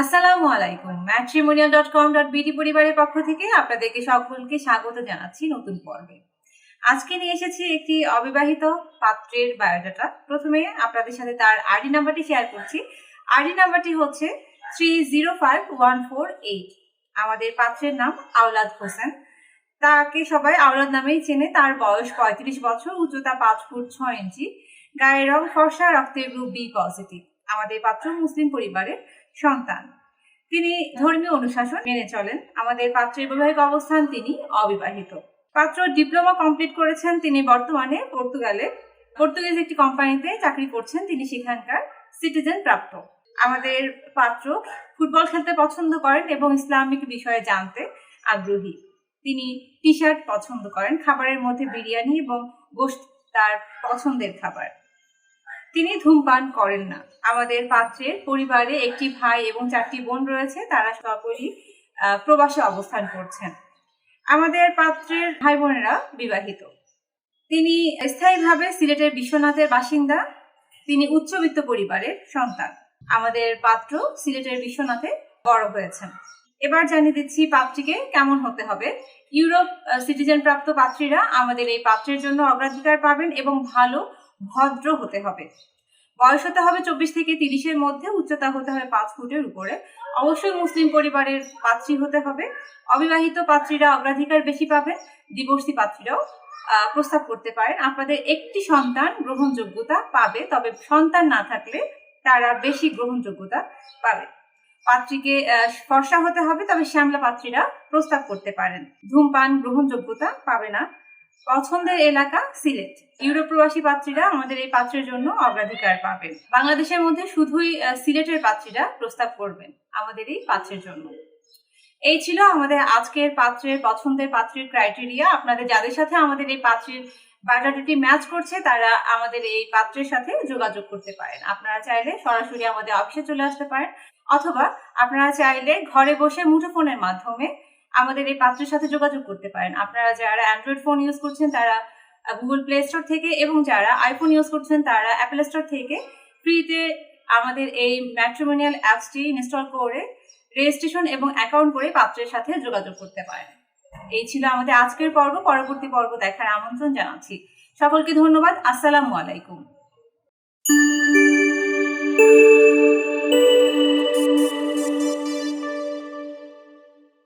আসসালামু আলাইকুম। Matrimonial dot com dot BD পরিবারের পক্ষ থেকে আপনাদেরকে সকলকে স্বাগত জানাচ্ছি নতুন পর্বে। আজকে নিয়ে এসেছি একটি অবিবাহিত পাত্রের বায়োডাটা প্রথমে আপনাদের সাথে তার আইডি নাম্বারটি শেয়ার করছি। আইডি নাম্বারটি হচ্ছে three zero five one four eight আমাদের পাত্রের নাম আওলাদ হোসেন। তাকে সবাই আওলাদ নামেই চেনে। তার বয়স পঁয়ত্রিশ বছর, উচ্চতা পাঁচ ফুট ছয় ইঞ্চি। গায়ের রং ফর্সা, রক্তের গ্রুপ বি পজিটিভ আমাদের পাত্র মুসলিম পরিবারের। সন্তান। তিনি ধর্মীয় অনুশাসন মেনে চলেন। আমাদের পাত্রের বৈবাহিক অবস্থান তিনি অবিবাহিত। পাত্র ডিপ্লোমা কমপ্লিট করেছেন তিনি বর্তমানে পর্তুগালে। পর্তুগিজ একটি কোম্পানিতে চাকরি করছেন তিনি সেখানকার সিটিজেন প্রাপ্ত। আমাদের পাত্র ফুটবল খেলতে পছন্দ করেন এবং ইসলামিক বিষয়ে জানতে আগ্রহী। তিনি টি শার্ট পছন্দ করেন, খাবারের মধ্যে বিরিয়ানি এবং গোশত তার পছন্দের খাবার। তিনি ধূমপান করেন না। আমাদের পাত্রের পরিবারে একটি ভাই এবং চারটি বোন রয়েছে, তারা সকলেই প্রবাসে অবস্থান করছেন। আমাদের পাত্রের ভাই বোনেরা বিবাহিত। তিনি স্থায়ীভাবে সিলেটের বিশ্বনাথের বাসিন্দা। তিনি উচ্চবিত্ত পরিবারের সন্তান। আমাদের পাত্র সিলেটের বিশ্বনাথে বড় হয়েছেন। এবার জানিয়ে দিচ্ছি পাত্রীকে কেমন হতে হবে। ইউরোপ সিটিজেন প্রাপ্ত পাত্রীরা আমাদের এই পাত্রের জন্য অগ্রাধিকার পাবেন এবং ভালো ভদ্র হতে হবে। বয়স হতে হবে চব্বিশ থেকে তিরিশের মধ্যে, উচ্চতা হতে হবে পাঁচ ফুটের উপরে। অবশ্যই মুসলিম পরিবারের পাত্রী হতে হবে। অবিবাহিত পাত্রীরা অগ্রাধিকার বেশি পাবেন ডিভোর্সি পাত্রীরাও প্রস্তাব করতে পারেন। আপনাদের একটি সন্তান গ্রহণযোগ্যতা পাবে, তবে সন্তান না থাকলে তারা বেশি গ্রহণযোগ্যতা পাবে। পাত্রীকে ফর্সা হতে হবে, তবে শ্যামলা পাত্রীরা প্রস্তাব করতে পারেন। ধূমপান গ্রহণযোগ্যতা পাবে না। পছন্দের এলাকা সিলেট। ইউরোপ প্রবাসী পাত্রীরা আমাদের এই পাত্রের জন্য অগ্রাধিকার পাবেন। বাংলাদেশের মধ্যে শুধুই সিলেটের পাত্রীরা প্রস্তাব করবেন আমাদের এই পাত্রের জন্য। এই ছিল আমাদের আজকের পাত্রের, পছন্দের পাত্রের ক্রাইটেরিয়া আপনাদের যাদের সাথে আমাদের এই পাত্রের বায়োডাটাটি ম্যাচ করছে, তারা আমাদের এই পাত্রের সাথে যোগাযোগ করতে পারেন। আপনারা চাইলে সরাসরি আমাদের অফিসে চলে আসতে পারেন, অথবা আপনারা চাইলে ঘরে বসে মুঠোফোনের মাধ্যমে আমাদের এই পাত্রের সাথে যোগাযোগ করতে পারেন। আপনারা যারা অ্যান্ড্রয়েড ফোন ইউজ করছেন, তারা গুগল প্লে স্টোর থেকে এবং যারা আইফোন ইউজ করছেন, তারা অ্যাপেল স্টোর থেকে ফ্রিতে আমাদের এই ম্যাট্রিমোনিয়াল অ্যাপসটি ইনস্টল করে রেজিস্ট্রেশন এবং অ্যাকাউন্ট করে পাত্রের সাথে যোগাযোগ করতে পারেন। এই ছিল আমাদের আজকের পর্ব। পরবর্তী পর্ব দেখার আমন্ত্রণ জানাচ্ছি। সকলকে ধন্যবাদ। আসসালামু আলাইকুম।